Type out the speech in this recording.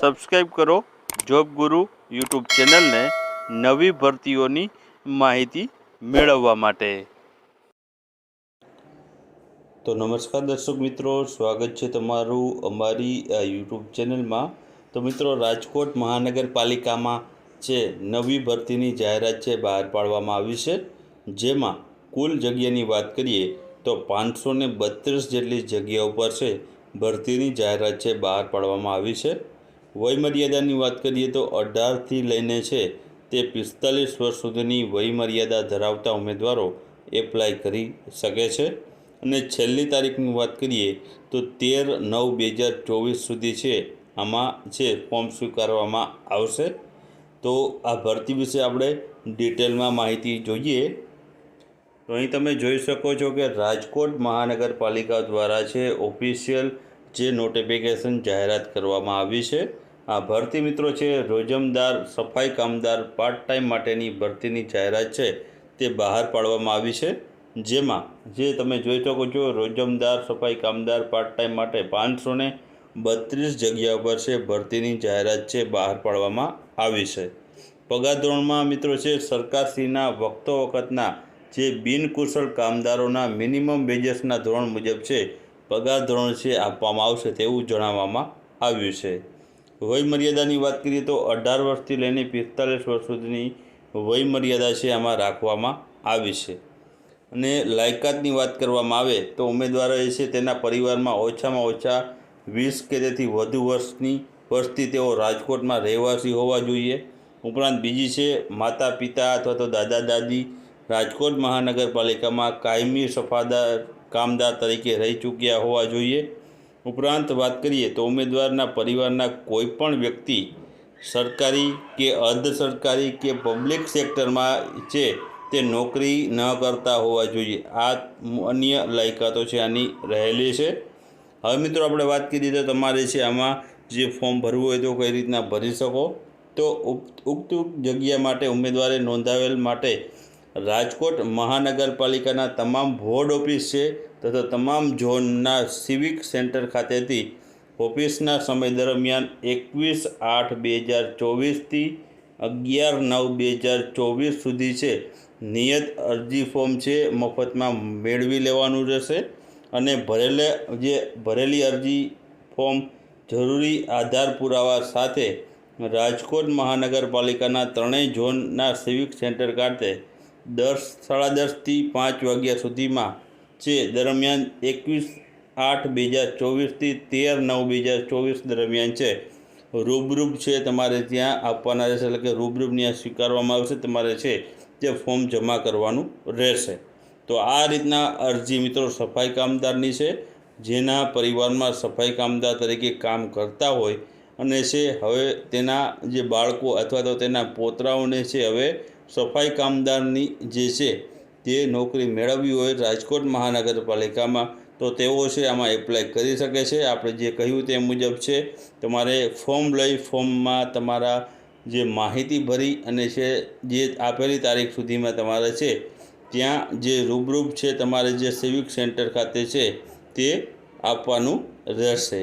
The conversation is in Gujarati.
સબસ્ક્રાઈબ કરો જોબ ગુરુ યુટ્યુબ ચેનલને નવી ભરતીઓની માહિતી મેળવવા માટે. તો નમસ્કાર દર્શક મિત્રો, સ્વાગત છે તમારું અમારી આ યુટ્યુબ ચેનલમાં તો મિત્રો, રાજકોટ મહાનગરપાલિકામાં જે નવી ભરતીની જાહેરાત છે બહાર પાડવામાં આવી છે. જેમાં કુલ જગ્યાની વાત કરીએ તો પાંચસો બત્રીસ જેટલી જગ્યાઓ પર છે ભરતીની જાહેરાત છે બહાર પાડવામાં આવી છે. વયમર્યાદાની વાત કરીએ તો અઢારથી લઈને છે તે પિસ્તાલીસ વર્ષ સુધીની વયમર્યાદા ધરાવતા ઉમેદવારો એપ્લાય કરી શકે છે. અને છેલ્લી તારીખની વાત કરીએ તો તેર નવ બે હજાર ચોવીસ સુધી છે આમાં છે ફોર્મ સ્વીકારવામાં આવશે. તો આ ભરતી વિશે આપણે ડિટેલમાં માહિતી જોઈએ. તો અહીં તમે જોઈ શકો છો કે રાજકોટ મહાનગરપાલિકા દ્વારા છે ઓફિશિયલ જે નોટિફિકેશન જાહેરાત કરવામાં આવી છે. આ ભરતી મિત્રો છે, રોજમદાર, સફાઈ કામદાર પાર્ટ ટાઈમ માટેની ભરતીની જાહેરાત છે, તે બહાર પાડવામાં આવી છે. જેમાં જે તમે જોઈ શકો છો, રોજમદાર, સફાઈ કામદાર પાર્ટ ટાઈમ માટે પાંચસો ને બત્રીસ જગ્યા પર છે ભરતીની જાહેરાત છે, બહાર પાડવામાં આવી છે. પગાર ધોરણમાં મિત્રો છે, સરકારશ્રીના વખતો વખતના જે બિનકુશળ કામદારોના મિનિમમ વેજસના ધોરણ મુજબ છે, પગાર ધોરણ છે, આપવામાં આવશે તેવું જણાવવામાં આવ્યું છે. વયમર્યાદાની વાત કરીએ તો અઢાર વર્ષથી લઈને પિસ્તાલીસ વર્ષ સુધીની વયમર્યાદા છે આમાં રાખવામાં આવી છે. અને લાયકાતની વાત કરવામાં આવે તો ઉમેદવારોએ છે તેના પરિવારમાં ઓછામાં ઓછા વીસ કે તેથી વધુ વર્ષની વર્ષથી તેઓ રાજકોટમાં રહેવાસી હોવા જોઈએ. ઉપરાંત બીજી છે માતા પિતા અથવા તો દાદા દાદી રાજકોટ મહાનગરપાલિકામાં કાયમી સફાદાર કામદાર તરીકે રહી ચૂક્યા હોવા જોઈએ. ઉપરાંત વાત કરીએ તો ઉમેદવારના પરિવારના કોઈ પણ વ્યક્તિ સરકારી કે અર્ધ સરકારી કે પબ્લિક સેક્ટરમાં છે, તે નોકરી ન કરતા હોવા જોઈએ. આ અન્ય લાયકાતો છે, આની રહેલી છે. હવે મિત્રો આપણે વાત કરીએ તો તમારે છે, આમાં જે ફોર્મ ભરવું હોય તો કઈ રીતના ભરી શકો? તો ઉક્ત જગ્યા માટે ઉમેદવારે નોંધાવેલ માટે રાજકોટ મહાનગરપાલિકાના તમામ વોર્ડ ઓફિસ છે તથા તમામ ઝોનના સિવિક સેન્ટર ખાતેથી ઓફિસના સમય દરમિયાન એકવીસ આઠ બે હજાર ચોવીસથી અગિયાર નવ બે હજાર ચોવીસ સુધી છે. નિયત અરજી ફોર્મ છે, મફતમાં મેળવી લેવાનું રહેશે અને ભરેલે, જે ભરેલી અરજી ફોર્મ જરૂરી આધાર પુરાવા સાથે રાજકોટ મહાનગરપાલિકાના ત્રણેય ઝોનના સિવિક સેન્ટર ખાતે દસ સાડા દસથી પાંચ વાગ્યા સુધીમાં છે દરમિયાન એકવીસ આઠ બે હજાર ચોવીસથી તેર નવ બે હજાર ચોવીસ દરમિયાન છે. રૂબરૂબ છે તમારે ત્યાં આપવાના રહેશે. એટલે કે રૂબરૂબની ત્યાં સ્વીકારવામાં આવશે તમારે છે તે ફોર્મ જમા કરવાનું રહેશે. તો આ રીતના અરજી મિત્રો સફાઈ કામદારની છે. જેના પરિવારમાં સફાઈ કામદાર તરીકે કામ કરતા હોય અને છે હવે તેના જે બાળકો અથવા તો તેના પોતરાઓને છે હવે સફાઈ કામદારની જે છે તે નોકરી મેળવવી હોય રાજકોટ મહાનગરપાલિકામાં, તો તેઓ છે આમાં એપ્લાય કરી શકે છે. આપણે જે કહ્યું તે મુજબ છે, તમારે ફોર્મ લઈ ફોર્મમાં તમારા જે માહિતી ભરી અને છે જે આપેલી તારીખ સુધીમાં તમારે છે, ત્યાં જે રૂબરૂબ છે તમારે જે સિવિક સેન્ટર ખાતે છે તે આપવાનું રહેશે.